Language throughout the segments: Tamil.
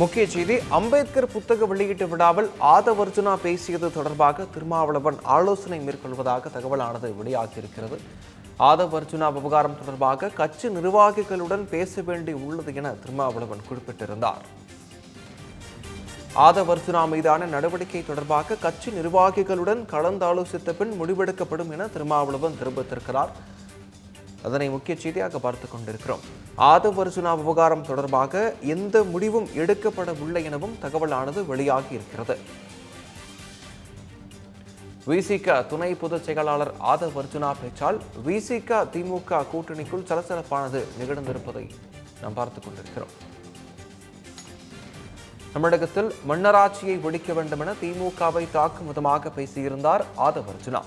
முக்கிய செய்தி அம்பேத்கர் புத்தக வெளியீட்டு விழாவில் ஆதவர்ஜுனா பேசியது தொடர்பாக திருமாவளவன் ஆலோசனை மேற்கொள்வதாக தகவலானது வெளியாகியிருக்கிறது. ஆதவர்ஜுனா விவகாரம் தொடர்பாக கட்சி நிர்வாகிகளுடன் பேச வேண்டி உள்ளது என திருமாவளவன் குறிப்பிட்டிருந்தார். ஆதவர்ஜுனா மீதான நடவடிக்கை தொடர்பாக கட்சி நிர்வாகிகளுடன் கலந்தாலோசித்த பின் முடிவெடுக்கப்படும் என திருமாவளவன் தெரிவித்திருக்கிறார். அதனை முக்கிய செய்தியாக பார்த்து கொண்டிருக்கிறோம். ஆதவ் அர்ஜுனா விவகாரம் தொடர்பாக எந்த முடிவும் எடுக்கப்படவில்லை எனவும் தகவலானது வெளியாகி இருக்கிறது. விசிக துணை பொதுச் செயலாளர் ஆதவ் அர்ஜுனா பேச்சால் விசிக திமுக கூட்டணிக்குள் சலசலப்பானது நிகழ்ந்திருப்பதை நாம் பார்த்துக் கொண்டிருக்கிறோம். தமிழகத்தில் மன்னராட்சியை ஒழிக்க வேண்டும் என திமுகவை தாக்கும் விதமாக பேசியிருந்தார் ஆதவ் அர்ஜுனா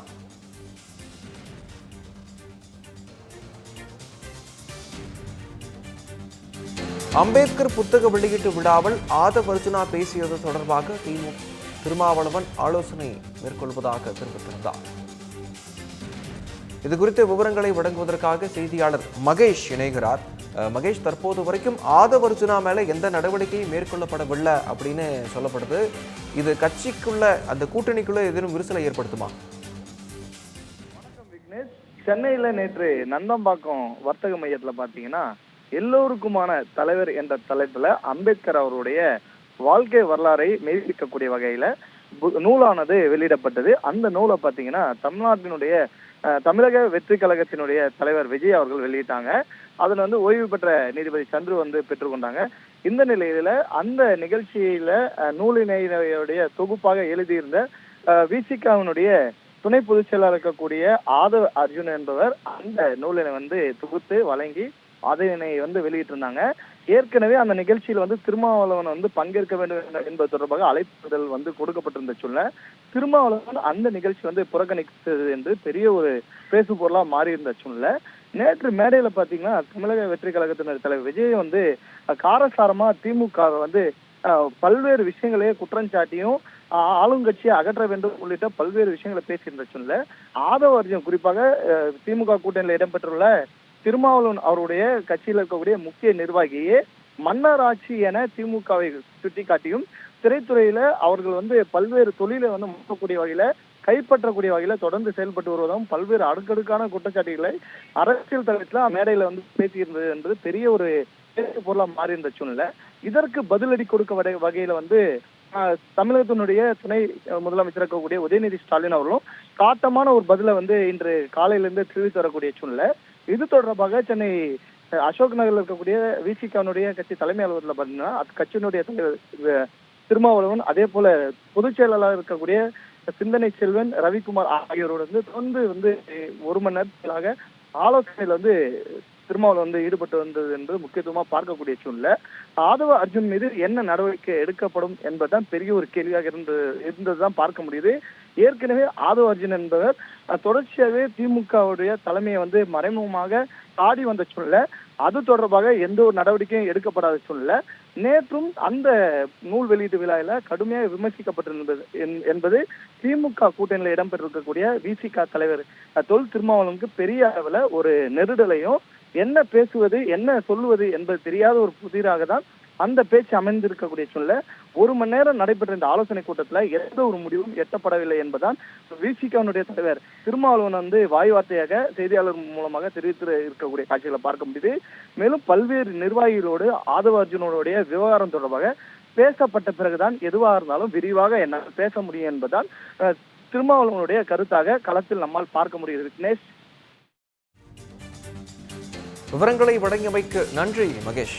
அம்பேத்கர் புத்தக வெளியீட்டு விழாவில் ஆதவ் அர்ஜுனா பேசியது தொடர்பாக திமுக திருமாவளவன் ஆலோசனை மேற்கொள்வதாக தெரிவித்திருந்தார். இது குறித்த விவரங்களை வழங்குவதற்காக செய்தியாளர் மகேஷ் இணைகிறார். மகேஷ் தற்போது வரைக்கும் ஆதவ் அர்ஜுனா மேலே எந்த நடவடிக்கையும் மேற்கொள்ளப்படவில்லை அப்படின்னு சொல்லப்படுது. இது கட்சிக்குள்ள அந்த கூட்டணிக்குள்ள எதிரும் விரிசலை ஏற்படுத்துமா? வணக்கம் விக்னேஷ். நேற்று நந்தம்பாக்கம் வர்த்தக மையத்தில் பார்த்தீங்கன்னா எல்லோருக்குமான தலைவர் என்ற தலைப்புல அம்பேத்கர் அவருடைய வாழ்க்கை வரலாறை மெய்ப்பிக்கக்கூடிய வகையில பு- நூலானது வெளியிடப்பட்டது. அந்த நூலை பாத்தீங்கன்னா தமிழ்நாட்டினுடைய தமிழக வெற்றி கழகத்தினுடைய தலைவர் விஜய் அவர்கள் வெளியிட்டாங்க. அதுல வந்து ஓய்வு பெற்ற நீதிபதி சந்துரு வந்து பெற்றுக்கொண்டாங்க இந்த நிலையில அந்த நிகழ்ச்சியில அஹ், நூலினையுடைய தொகுப்பாக எழுதியிருந்த விசிகாவினுடைய துணை பொதுச் செயலாளர் இருக்கக்கூடிய ஆதவ் அர்ஜுன் என்பவர் அந்த நூலினை வந்து தொகுத்து வழங்கி அதனை வந்து வெளியிட்டிருந்தாங்க. ஏற்கனவே அந்த நிகழ்ச்சியில் வந்து திருமாவளவன் வந்து பங்கேற்க வேண்டும் என்பது தொடர்பாக அழைப்புதல் வந்து கொடுக்கப்பட்டிருந்த சொல்ல திருமாவளவன் அந்த நிகழ்ச்சி வந்து புறக்கணித்தது என்று பெரிய ஒரு பேசு பொருளா மாறி இருந்த சூழ்நிலை. நேற்று மேடையில பாத்தீங்கன்னா தமிழக வெற்றி கழகத்தினர் தலைவர் விஜய் வந்து காரசாரமா திமுக வந்து பல்வேறு விஷயங்களையே குற்றஞ்சாட்டியும் ஆளுங்கட்சியை அகற்ற வேண்டும் உள்ளிட்ட பல்வேறு விஷயங்களை பேசியிருந்த சூழ்நிலை. ஆதவ அர்ஜுன் குறிப்பாக அஹ், திமுக கூட்டணியில் இடம்பெற்றுள்ள திருமாவளவன் அவருடைய கட்சியில் இருக்கக்கூடிய முக்கிய நிர்வாகியே மன்னர் ஆட்சி என திமுகவை சுட்டிக்காட்டியும் திரைத்துறையில அவர்கள் வந்து பல்வேறு தொழிலை வந்து முடக்கக்கூடிய வகையில கைப்பற்றக்கூடிய வகையில தொடர்ந்து செயல்பட்டு வருவதும் பல்வேறு அடுக்கடுக்கான குற்றச்சாட்டுகளை அரசியல் தளத்துல மேடையில வந்து பேசியிருந்தது என்பது பெரிய ஒரு பேசு பொருளா மாறி இருந்த சூழ்நிலை. இதற்கு பதிலடி கொடுக்க வகை- வகையில வந்து தமிழகத்தினுடைய துணை முதலமைச்சர் இருக்கக்கூடிய உதயநிதி ஸ்டாலின் அவர்களும் காட்டமான ஒரு பதிலை வந்து இன்று காலையிலிருந்து தெரிவித்து வரக்கூடிய சூழ்நிலை. இது தொடர்பாக சென்னை அசோக் நகர்ல இருக்கக்கூடிய விசிகானுடைய கட்சி தலைமை அலுவலகத்தில் பார்த்தீங்கன்னா கட்சியினுடைய தலைவர் திருமாவளவன் அதே போல பொதுச் செயலாளர் இருக்கக்கூடிய சிந்தனை செல்வன் ரவிக்குமார் ஆகியோரோடு வந்து தொடர்ந்து வந்து ஒரு மணி நேரத்திலாக ஆலோசனையில் வந்து திருமாவளவன் வந்து ஈடுபட்டு வந்தது என்பது முக்கியத்துவமாக பார்க்கக்கூடிய சூழ்நிலை. ஆதவ அர்ஜுன் மீது என்ன நடவடிக்கை எடுக்கப்படும் என்பதுதான் பெரிய ஒரு கேள்வியாக இருந்தது இருந்ததுதான் பார்க்க முடியுது. ஏற்கனவே ஆதவ அர்ஜுன் என்பவர் தொடர்ச்சியாகவே திமுகவுடைய தலைமையை வந்து மறைமுகமாக தாடி வந்த சூழ்நிலை. அது தொடர்பாக எந்த ஒரு நடவடிக்கையும் எடுக்கப்படாத சூழ்நிலை. நேற்றும் அந்த நூல் வெளியீட்டு விழாவில் கடுமையாக விமர்சிக்கப்பட்டிருந்தது என்- என்பது திமுக கூட்டணியில் இடம்பெற்றிருக்கக்கூடிய விசிக தலைவர் தொல் திருமாவளவனுக்கு பெரிய அளவில் ஒரு நெருடலையும் என்ன பேசுவது என்ன சொல்லுவது என்பது தெரியாத ஒரு புதிராக தான் அந்த பேச்சு அமைந்திருக்கக்கூடிய சூழ்நிலை. ஒரு மணி நேரம் நடைபெற்ற இந்த ஆலோசனை கூட்டத்துல எந்த ஒரு முடிவும் எட்டப்படவில்லை என்பதுதான் விசிகாவுடைய தலைவர். திருமாவளவன் வந்து வாய் வார்த்தையாக செய்தியாளர் மூலமாக தெரிவித்து இருக்கக்கூடிய காட்சிகளை பார்க்க முடியுது. மேலும் பல்வேறு நிர்வாகிகளோடு ஆதவ அர்ஜுனோடைய விவகாரம் தொடர்பாக பேசப்பட்ட பிறகுதான் எதுவாக இருந்தாலும் விரிவாக என்னால் பேச முடியும் என்பதால் திருமாவளவனுடைய கருத்தாக களத்தில் நம்மால் பார்க்க முடியுது. விக்னேஷ் விவரங்களை வழங்கியமைக்கு நன்றி மகேஷ்.